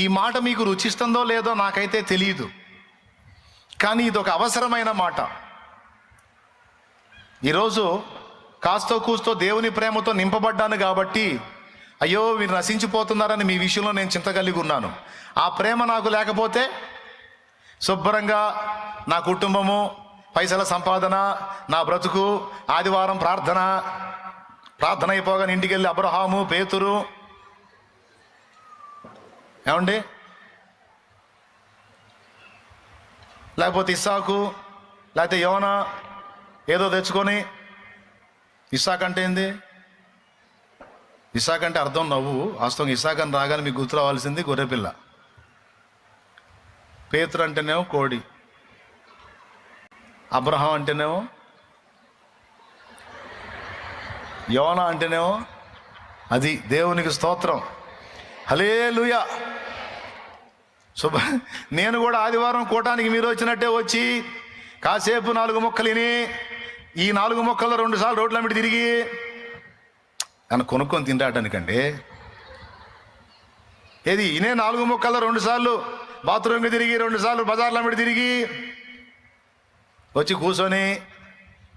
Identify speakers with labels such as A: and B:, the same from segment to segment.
A: ఈ మాట మీకు రుచిస్తుందో లేదో నాకైతే తెలియదు కానీ ఇది ఒక అవసరమైన మాట. ఈరోజు కాస్తో కూస్తో దేవుని ప్రేమతో నింపబడ్డాను కాబట్టి అయ్యో వీరు నశించిపోతున్నారని మీ విషయంలో నేను చింత కలిగి ఉన్నాను. ఆ ప్రేమ నాకు లేకపోతే శుభ్రంగా నా కుటుంబము పైసల సంపాదన నా బ్రతుకు ఆదివారం ప్రార్థన ప్రార్థన అయిపోగానే ఇంటికి వెళ్ళి అబ్రహాము పేతురు ఏమండి? లేకపోతే ఇస్సాకు లేకపోతే యోన ఏదో తెచ్చుకొని ఇస్సాక్ అంటే ఏంది? ఇసాక్ అంటే అర్థం నవ్వు వాస్తవం ఇసాక్ అని రాగానే మీకు గుర్తు రావాల్సింది గొర్రెపిల్ల. పేతురు అంటేనేమో కోడి. అబ్రహం అంటేనేమో యోన అంటేనేమో అది దేవునికి స్తోత్రం. హలే శుభ నేను కూడా ఆదివారం కూటానికి మీరు వచ్చినట్టే వచ్చి కాసేపు నాలుగు మొక్కలు విని ఈ నాలుగు మొక్కల్లో రెండు సార్లు రోడ్ల మీద తిరిగి నన్ను కొనుక్కొని తింటాడనికండి. ఏది ఇనే నాలుగు మొక్కల్లో రెండు సార్లు బాత్రూమ్కి తిరిగి రెండు సార్లు బజార్ల మీద తిరిగి వచ్చి కూర్చొని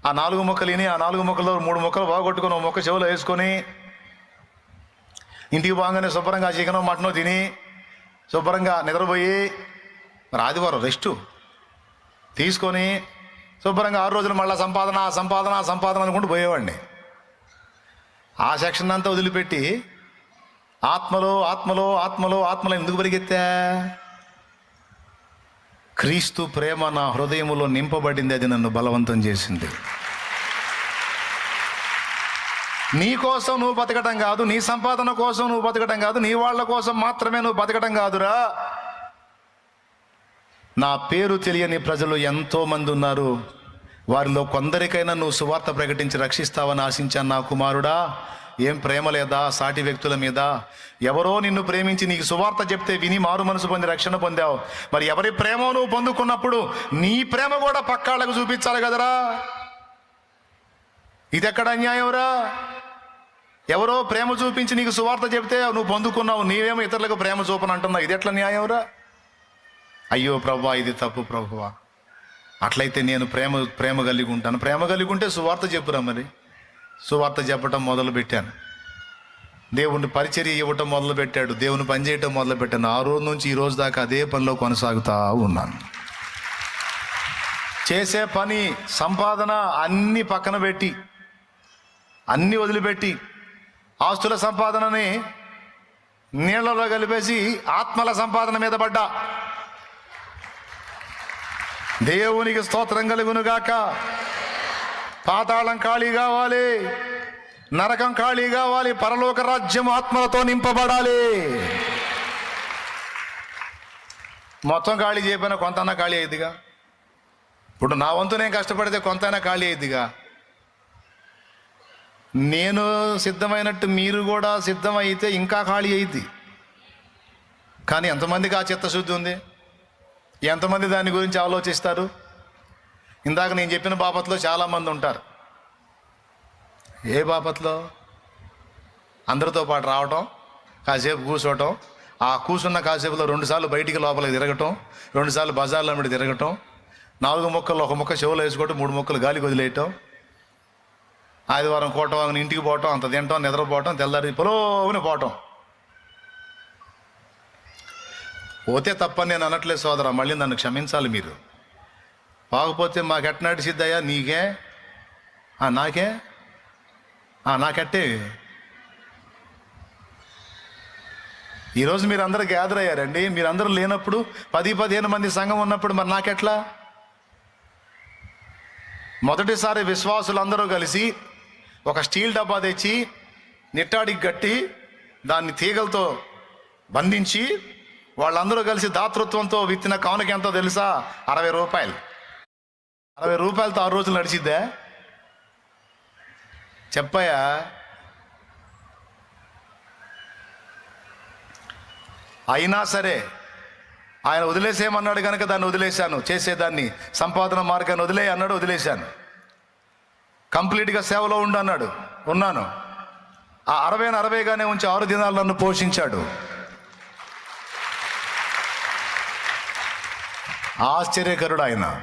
A: ఆ నాలుగు మొక్కలు విని ఆ నాలుగు మొక్కల్లో మూడు మొక్కలు బాగొట్టుకొని ఒక మొక్క చెవులో వేసుకొని ఇంటికి పోగానే శుభ్రంగా చికెనో మటనో తిని శుభ్రంగా నిద్రపోయి మరి ఆదివారం రెస్ట్ తీసుకొని శుభ్రంగా ఆరు రోజులు మళ్ళీ సంపాదన సంపాదన సంపాదన అనుకుంటూ పోయేవాడిని. ఆ సెక్షన్ అంతా వదిలిపెట్టి ఆత్మలో ఆత్మలో ఆత్మలో ఆత్మలో ఎందుకు పరిగెత్తా? క్రీస్తు ప్రేమ నా హృదయములో నింపబడింది అది నన్ను బలవంతం చేసింది. నీ కోసం నువ్వు బతకటం కాదు నీ సంపాదన కోసం నువ్వు బతకటం కాదు నీ వాళ్ళ కోసం మాత్రమే నువ్వు బతకటం కాదురా. నా పేరు తెలియని ప్రజలు ఎంతోమంది ఉన్నారు. వారిలో కొందరికైనా నువ్వు సువార్త ప్రకటించి రక్షిస్తావని ఆశించాను నా కుమారుడా. ఏం ప్రేమ లేదా సాటి వ్యక్తుల మీద? ఎవరో నిన్ను ప్రేమించి నీకు సువార్త చెప్తే విని మారు మనసు పొంది రక్షణ పొందావు. మరి ఎవరి ప్రేమ నువ్వు పొందుకున్నప్పుడు నీ ప్రేమ కూడా పక్కాళ్ళకు చూపించాలి కదరా. ఇది ఎక్కడ అన్యాయంరా ఎవరో ప్రేమ చూపించి నీకు సువార్త చెప్తే నువ్వు పొందుకున్నావు నీవేమో ఇతరులకు ప్రేమ చూపని అంటున్నావు. ఇది ఎట్లా న్యాయంరా అయ్యో ప్రభా ఇది తప్పు ప్రభువా అట్లయితే నేను ప్రేమ ప్రేమ కలిగి ఉంటాను. ప్రేమ కలిగి ఉంటే సువార్త చెప్పురా మరి? సువార్త చెప్పటం మొదలు పెట్టాను దేవుని పరిచర్య ఇవ్వటం మొదలు పెట్టాడు దేవుని పని చేయటం మొదలు పెట్టాను ఆ రోజు నుంచి ఈ రోజు దాకా అదే పనిలో కొనసాగుతా ఉన్నాను. చేసే పని సంపాదన అన్ని పక్కన పెట్టి అన్ని వదిలిపెట్టి ఆస్తుల సంపాదనని నీళ్ళలో కలిపేసి ఆత్మల సంపాదన మీద పడ్డా. దేవునికి స్తోత్రం కలుగునుగాక. పాతాళం ఖాళీ కావాలి నరకం ఖాళీ కావాలి పరలోక రాజ్యం ఆత్మలతో నింపబడాలి. మొత్తం ఖాళీ చేయకపోయినా కొంతన్నా ఖాళీ అయ్యిద్దిగా ఇప్పుడు నా వంతు నేను కష్టపడితే కొంతైనా ఖాళీ అయ్యిద్దిగా నేను సిద్ధమైనట్టు మీరు కూడా సిద్ధమైతే ఇంకా ఖాళీ అయింది కానీ ఎంతమందికి ఆ చిత్తశుద్ధి ఉంది? ఎంతమంది దాని గురించి ఆలోచిస్తారు? ఇందాక నేను చెప్పిన బాపత్లో చాలామంది ఉంటారు. ఏ బాపత్లో? అందరితో పాటు రావటం కాసేపు కూర్చోవటం ఆ కూర్చున్న కాసేపులో రెండుసార్లు బయటికి లోపలికి తిరగటం రెండుసార్లు బజార్లో మీద తిరగటం నాలుగు మొక్కలు ఒక మొక్క చెవులు వేసుకోవటం మూడు మొక్కలు గాలికి వదిలేయటం ఆదివారం కోటం ఇంటికి పోవటం అంత తినటం నిద్రపోవటం తెల్లారి పొలోని పోవటం. పోతే తప్పని నేను అనట్లేదు సోదరా మళ్ళీ నన్ను క్షమించాలి మీరు. పోకపోతే మాకు ఎట్నాటి సిద్ధయ్యా నీకే? నాకే? నాకట్టే. ఈరోజు మీరు అందరూ గ్యాదర్ అయ్యారండి. మీరందరూ లేనప్పుడు పది పదిహేను మంది సంఘం ఉన్నప్పుడు మరి నాకెట్లా? మొదటిసారి విశ్వాసులందరూ కలిసి ఒక స్టీల్ డబ్బా తెచ్చి నిట్టాడికి కట్టి దాన్ని తీగలతో బంధించి వాళ్ళందరూ కలిసి దాతృత్వంతో విత్తిన కవనకి ఎంతో తెలుసా? అరవై రూపాయలు. అరవై రూపాయలతో ఆరు రోజులు నడిచిద్దా? చెప్పయా అయినా సరే ఆయన వదిలేసేయమన్నాడు కనుక దాన్ని వదిలేశాను చేసేదాన్ని. సంపాదన మార్గాన్ని వదిలే అన్నాడు వదిలేశాను. కంప్లీట్గా సేవలో ఉండన్నాడు ఉన్నాను. ఆ అరవై అరవైగానే ఉంచి ఆరు దినాలు నన్ను పోషించాడు. ఆశ్చర్యకరుడు ఆయన.